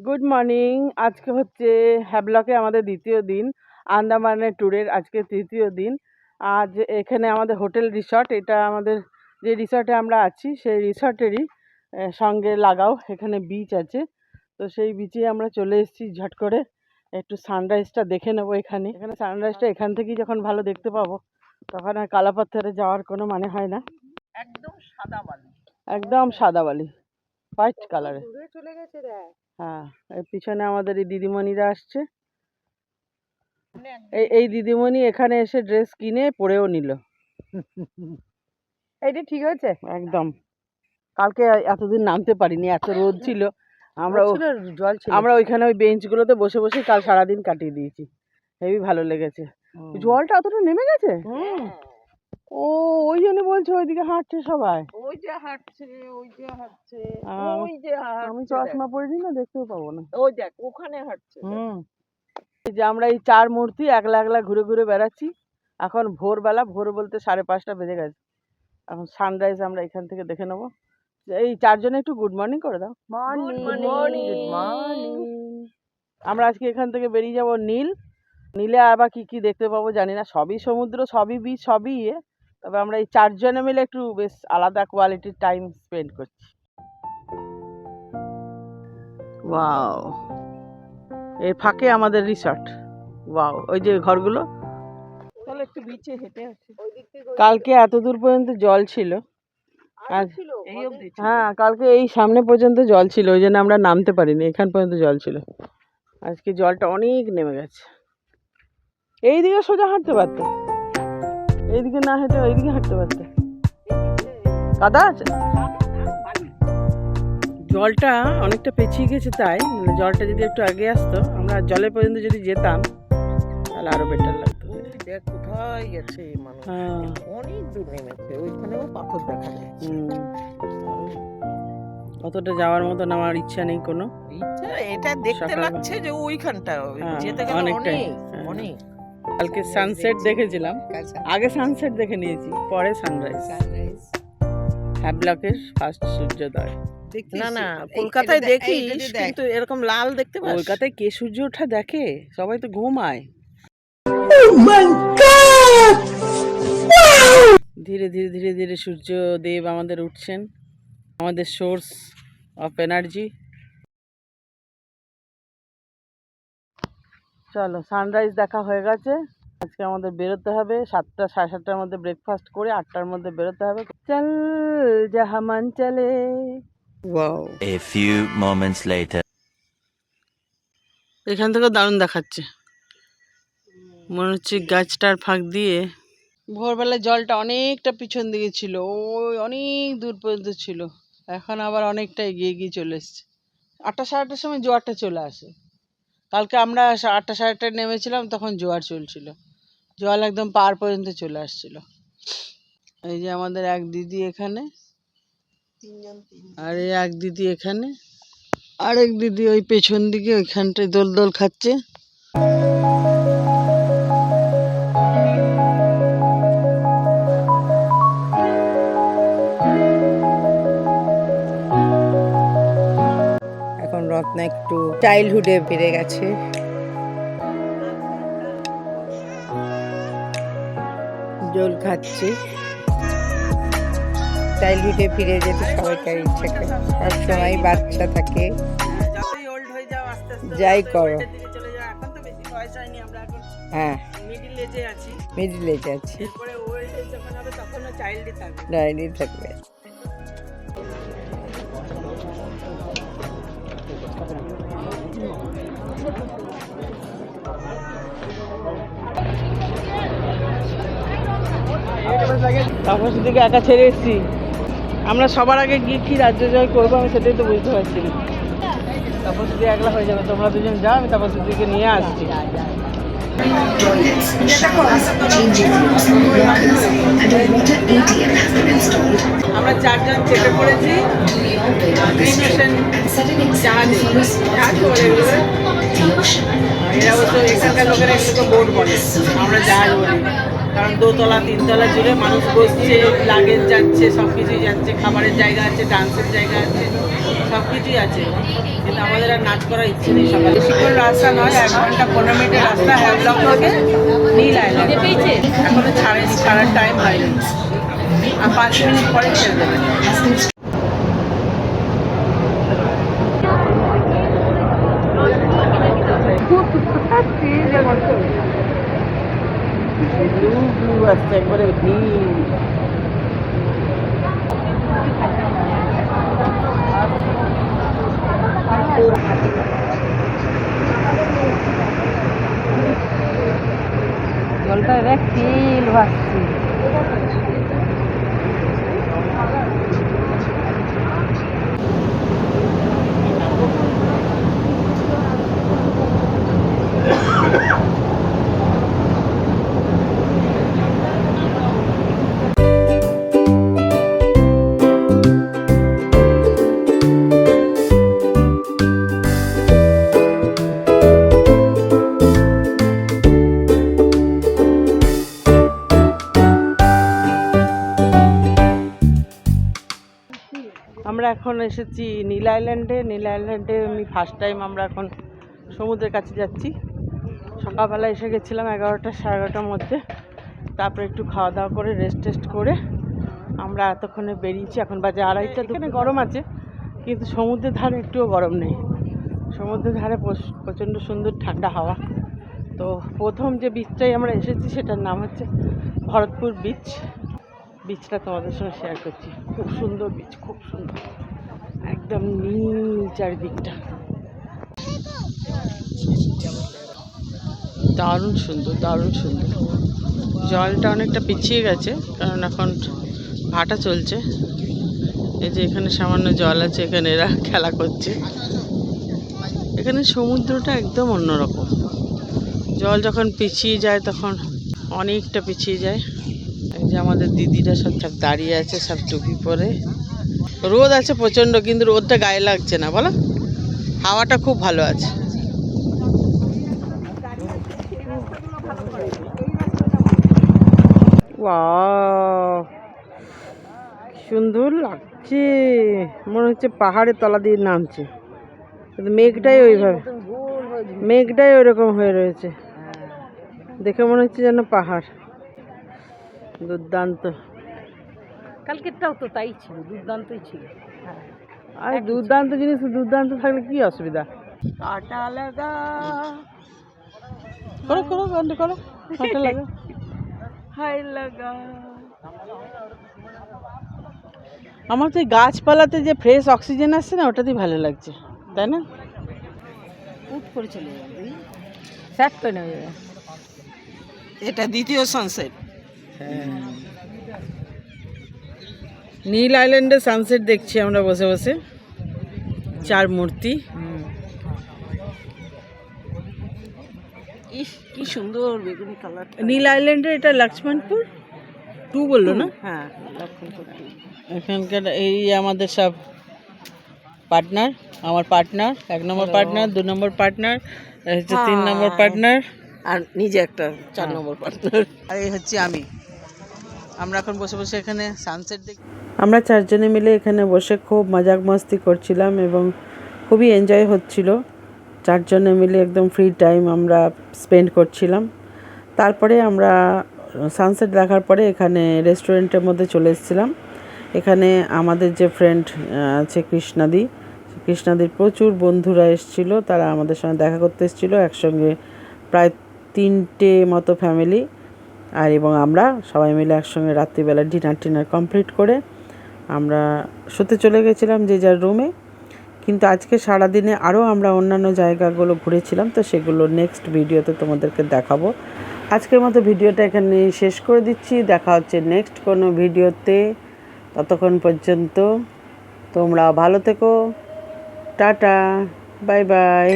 Good morning আজকে হচ্ছে হ্যাবলকে আমাদের দ্বিতীয় দিন। আন্দামানের ট্যুরের আজকে তৃতীয় দিন। আজ এখানে আমাদের হোটেল রিসর্ট এটা আমাদের যে রিসর্টে আমরা আছি সেই রিসর্টেরই সঙ্গে লাগাও। এখানে বিচ আছে। তো সেই বিচে আমরা চলে এসেছি ঝট করে। একটু সানরাইজটা দেখে নেব এখানে। এখানে সানরাইজটা এখান থেকেই যখন ভালো দেখতে পাবো তখন আর কালাপাথরে যাওয়ার কোনো মানে হয় না। একদম সাদা বালি। একদম সাদা বালি। হোয়াইট কালারে চলে গেছে দেখ। হ্যাঁ এর পিছনে আমাদের এই দিদিমণিরা আসছে। এই এই দিদিমণি এখানে এসে ড্রেস কিনে পরেও নিল। এইটা ঠিক হয়েছে? একদম। কালকে এতদিন নামতে পারিনি এত রোদ ছিল। আমরা জল ছিল। আমরা ওইখানে ওই বেঞ্চগুলোতে বসে বসে কাল সারাদিন কাটিয়ে দিয়েছি। হেবি ভালো লেগেছে। জলটা অতটা নেমে গেছে? ও ওই বলছে ওইদিকে হাঁটছে সবাই। ওই যে হাঁটছে ওই যে হাঁটছে ওই যে আমি চশমা পরিনি না দেখতেও পাবো না। ওই দেখ ওখানে হাঁটছে হুম। এই যে আমরা এই চার মূর্তি একলা একলা ঘুরে ঘুরে বেড়াচ্ছি। এখন ভোরবেলা ভোর বলতে সাড়ে পাঁচটা বেজে গেছে। এখন সানরাইজ আমরা এখান থেকে দেখে নেব। এই চারজনে একটু গুড মর্নিং করে দাও। Morning. morning. আমরা আজকে এখান থেকে বেরিয়ে যাব নীল। নীলে আবার কি কি দেখতে পাবো জানি না। সবই সমুদ্র সবই বিচ সবই ইয়ে। তবে আমরা এই চারজনে মিলে একটু বেশ আলাদা কোয়ালিটির টাইম স্পেন্ড করছি। ওয়াও এর ফাঁকে আমাদের রিসর্ট ওয়াও ওই যে ঘরগুলো? একটু বিচে হেঁটে আসি। ওই দিক থেকে কালকে এত দূর পর্যন্ত জল ছিল। হ্যাঁ কালকে এই সামনে পর্যন্ত জল ছিল ওই জন্য আমরা নামতে পারিনি এখান পর্যন্ত জল ছিল। আজকে জলটা অনেক নেমে গেছে। এইদিকে সোজা হাঁটতে পারতে। এইদিকে না হেঁটে ওইদিকে হাঁটতে পারতে। কাদা আছে জলটা অনেকটা পেছিয়ে গেছে তাই মানে জলটা যদি একটু আগে আসতো আমরা জলের পর্যন্ত যদি যেতাম তাহলে আরও বেটার লাগতো। কোথায় গেছে মানুষ? হ্যাঁ। অনেক দূর নেমেছে ওইখানেও পাথর দেখা যায়। অতটা যাওয়ার মতন আমার ইচ্ছা নেই কোনো। ইচ্ছা এটা দেখতে লাগছে যে ওইখানটা হ্যাঁ, যেতে গেলে অনেকটাই, অনেক হ্যাঁ। অনেক। কালকে সানসেট দেখেছিলাম। আগে সানসেট দেখে নিয়েছি পরে সানরাইজ হ্যাবলকের ফার্স্ট সূর্যোদয়। না না কলকাতায় দেখিস কিন্তু এরকম লাল দেখতে পাস? কলকাতায় কে সূর্য ওঠা দেখে? সবাই তো ঘুমায়। ধীরে ধীরে ধীরে ধীরে সূর্যদেব আমাদের উঠছেন। আমাদের সোর্স অফ এনার্জি চলো সানরাইজ দেখা হয়ে গেছে। আজকে আমাদের বেরোতে হবে। সাতটা সাড়ে সাতটার মধ্যে ব্রেকফাস্ট করে আটটার মধ্যে বেরোতে হবে। চল যাহা মান চলে। Wow A few moments later. এখান থেকে দারুণ দেখাচ্ছে। মনে হচ্ছে গাছটার ফাঁক দিয়ে ভোরবেলায় জলটা অনেকটা পিছন দিকে ছিল। ওই অনেক দূর পর্যন্ত ছিল। এখন আবার অনেকটা এগিয়ে গিয়ে চলে এসছে। আটটা সাড়ে আটটার সময় জোয়ারটা চলে আসে। কালকে আমরা আটটা সাড়ে আটটায় নেমেছিলাম তখন জোয়ার চলছিল। জল একদম পার পর্যন্ত চলে আসছিল। এই যে আমাদের এক দিদি এখানে। আর এই এক দিদি এখানে। আরেক দিদি ওই পেছন দিকে ওইখানটায় দোল দোল খাচ্ছে। এখন রত্না একটু চাইল্ডহুডে ফিরে গেছে। জল খাচ্ছে। চাইল্ডহুডে ফিরে যেতে সবাইকার ইচ্ছা করে। সবসময় বাচ্চা থাকে। যাই করো। হ্যাঁ। মিডিল এজে আছি। মিডিলে যাচ্ছে তারপর সেদিকে একা ছেড়ে এসেছি। আমরা সবার আগে গিয়ে কি রাজ্য জয় করব আমি সেটাই তো বুঝতে পারছি না। তারপর যদি একলা হয়ে যাবে, তোমরা দুজন যাও, আমি তারপর সেদিকে নিয়ে আসছি। আমরা চারজন চেপে পড়েছি। এরা অবশ্য এখানকার লোকেরা এগুলোকে বোর্ড বলে। আমরা জাহাজ বলি। কারণ দোতলা তিনতলা জুড়ে মানুষ বসছে লাগেজ যাচ্ছে সব কিছুই যাচ্ছে খাবারের জায়গা আছে ডান্সের জায়গা আছে সব কিছুই আছে। কিন্তু আমাদের আর নাচ করার ইচ্ছে নেই সকালে। বেশিক্ষণ রাস্তা নয় এক ঘণ্টা পনেরো মিনিটের রাস্তা হ্যাভলক থেকে নীল আইল্যান্ড এখনও ছাড়েনি ছাড়ার টাইম হয়নি। আর পাঁচ মিনিট পরে ছেড়ে দেবে ব্লু ব্লু আসছে একবারে নীল জলটা দেখ তিল ভাসছে এখন এসেছি নীল আইল্যান্ডে। নীল আইল্যান্ডে আমি ফার্স্ট টাইম আমরা এখন সমুদ্রের কাছে যাচ্ছি। সকালবেলা এসে গেছিলাম এগারোটা, সাড়ে এগারোটার মধ্যে। তারপরে একটু খাওয়া দাওয়া করে রেস্ট টেস্ট করে আমরা এতক্ষণে বেরিয়েছি। এখন বাজে আড়াইটা এখানে গরম আছে, কিন্তু সমুদ্রের ধারে একটুও গরম নেই। সমুদ্রের ধারে প্রচ- প্রচণ্ড সুন্দর ঠান্ডা হাওয়া। তো প্রথম যে বিচটাই আমরা এসেছি, সেটার নাম হচ্ছে ভরতপুর বিচ বিচটা তোমাদের সঙ্গে শেয়ার করছি। খুব সুন্দর বিচ খুব সুন্দর। একদম নীল চারিদিকটা। দারুণ সুন্দর দারুণ সুন্দর। জলটা অনেকটা পিছিয়ে গেছে, কারণ এখন ভাটা চলছে। এই যে এখানে সামান্য জল আছে, এখানে এরা খেলা করছে। এখানে সমুদ্রটা একদম অন্যরকম। জল যখন পিছিয়ে যায়, তখন অনেকটা পিছিয়ে যায়। যে আমাদের দিদিরা সব সব দাঁড়িয়ে আছে, সব টুপি পরে। রোদ আছে প্রচণ্ড, কিন্তু রোদটা গায়ে লাগছে না, বলো? হাওয়াটা খুব ভালো আছে! সুন্দর লাগছে। মনে হচ্ছে পাহাড়ের তলা দিয়ে নামছে। মেঘটাই ওইভাবে, মেঘটাই ওইরকম হয়ে রয়েছে। দেখে মনে হচ্ছে যেন পাহাড়। দুর্দান্ত। কালকেরটাও তো তাই ছিল দুর্দান্তই ছিল। আর দুর্দান্ত জিনিস দুর্দান্ত থাকলে কি অসুবিধা? আটা লাগা। করো করো গানটা করো। আটা লাগা। হাই লাগা। আমার তো এই গাছপালাতে যে ফ্রেশ অক্সিজেন আসছে না ওটাতেই ভালো লাগছে তাই না? উঠ করে চলে যাবে। স্যাট করে নেবে যাবে। এটা দ্বিতীয় সানসেট নীল আইল্যান্ডে সানসেট দেখছি আমরা বসে বসে। চার মূর্তি। কি সুন্দর বেগুনি কালার নীল আইল্যান্ডে এটা লক্ষ্মণপুর? টু বলল না? হ্যাঁ টু। এখানকার এই আমাদের সব পার্টনার আমার পার্টনার এক নম্বর পার্টনার দু নম্বর পার্টনার হচ্ছে তিন নম্বর পার্টনার আর নিজে একটা চার হ্যাঁ। নম্বর পার্টনার আর এই হচ্ছে আমি। আমরা এখন বসে বসে এখানে সানসেট দেখি আমরা চারজনে মিলে এখানে বসে খুব মজাক মস্তি করছিলাম এবং খুবই এনজয় হচ্ছিল। চারজনে মিলে একদম ফ্রি টাইম আমরা স্পেন্ড করছিলাম। তারপরে আমরা সানসেট দেখার পরে এখানে রেস্টুরেন্টের মধ্যে চলে এসেছিলাম। এখানে আমাদের যে ফ্রেন্ড আছে কৃষ্ণাদি। কৃষ্ণাদির প্রচুর বন্ধুরা এসেছিল। তারা আমাদের সঙ্গে দেখা করতে এসেছিল। একসঙ্গে প্রায় তিনটে মতো ফ্যামিলি আর এবং আমরা সবাই মিলে একসঙ্গে রাত্রিবেলা ডিনার টিনার কমপ্লিট করে আমরা শুতে চলে গেছিলাম যে যার রুমে কিন্তু আজকে সারাদিনে আরও আমরা অন্যান্য জায়গাগুলো ঘুরেছিলাম, তো সেগুলো নেক্সট ভিডিওতে তোমাদেরকে দেখাবো। আজকের মতো ভিডিওটা এখানে শেষ করে দিচ্ছি। দেখা হচ্ছে নেক্সট কোনো ভিডিওতে ততক্ষণ পর্যন্ত তোমরা ভালো থেকো। Tata bye bye